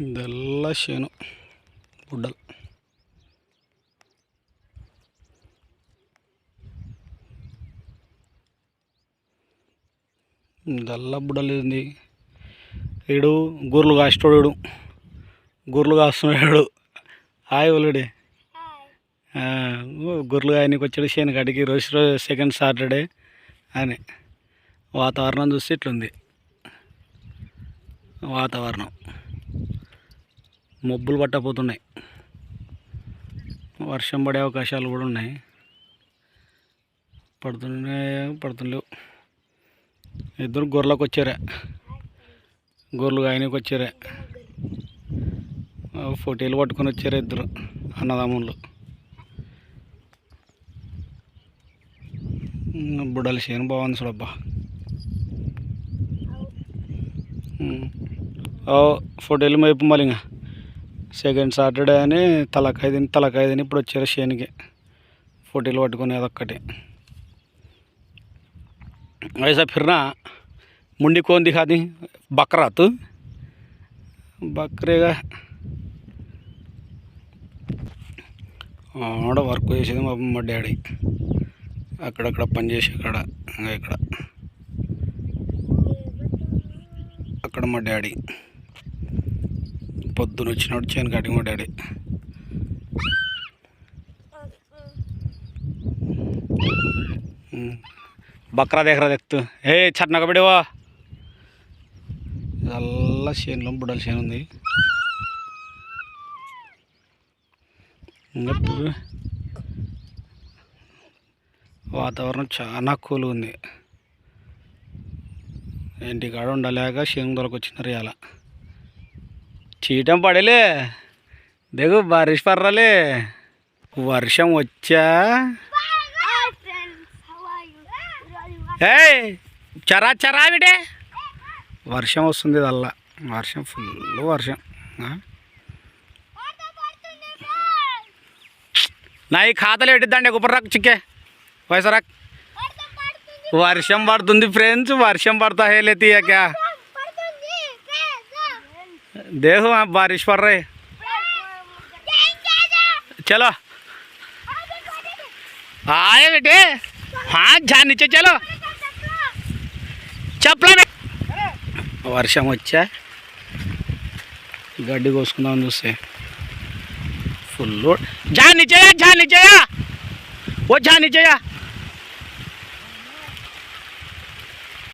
నల్ల చేను. బుడ్డలు. తెల్ల బుడ్డలు ఉంది వీడు గొర్రెలు కాసేటోడు గొర్రెలు కాస్తున్నాడు హాయ్ ఒలుడే గొర్రెలు ఆయనకి వచ్చాడు చేను కాడికి. రోజు రోజు సెకండ్ సాటర్డే అని. వాతావరణం చూస్తే ఇట్లుంది. వాతావరణం. మబ్బులు పట్టపోతున్నాయి. వర్షం పడే అవకాశాలు కూడా ఉన్నాయి. పడుతున్నాయి పడుతుండేవు ఇద్దరు గొర్రెలకు వచ్చారా. గొర్రెలు ఆయనకి వచ్చారా. ఫోటోలు పట్టుకొని వచ్చారు ఇద్దరు అన్నదమ్ములు. బుడల చేను బాగుంది చూడబ్బా. ఓ ఫోటోలు వైపు మళ్ళీ ఇంకా. సెకండ్ సాటర్డే అని తలకాయ తిని తలకాయ తిని ఇప్పుడు వచ్చారు శనికి. ఫోటీలు పట్టుకుని అదొక్కటి వైసా ఫిర్నా ముండి కోంది కాది బక్రాత్. బక్రేగా. ఆడ వర్క్ చేసేది మా మా డాడీ. అక్కడక్కడ పనిచేసి అక్కడ ఇక్కడ. అక్కడ మా డాడీ. పొద్దున వచ్చినాడు చేను కటింగ్ మా డాడీ. బక్రా దేఖరా దెక్తు ఏ చట్నక బిడివా. అల్లా చేనులో బుడల చేను ఉంది. వాతావరణం చాలా కూల్ ఉంది. ఇంటికాడ ఉండలేక చేను దొరకొచ్చినారు ఇలా చీటం పడలే. దిగు బారిష్ పర్రాలే. వర్షం వచ్చా? ఏ చరా చరావిడే వర్షం వస్తుంది అల్లా వర్షం ఫుల్ వర్షం. నా ఈ ఖాతాలో పెట్టిద్దండి గుబర్రాక్ చిక్కే. వైసరాక్ వర్షం పడుతుంది ఫ్రెండ్స్ వర్షం పడతా హేలే తీయక. देखो आप बारिश पड़ रही चलो आए बेटे हाँ जा नीचे चलो చెప్పలే వర్షం వచ్చా గడ్డి కోసుకుందామని చూస్తే ఫుల్ జా నిచయా జా నిచయా ఓ జా నిచయా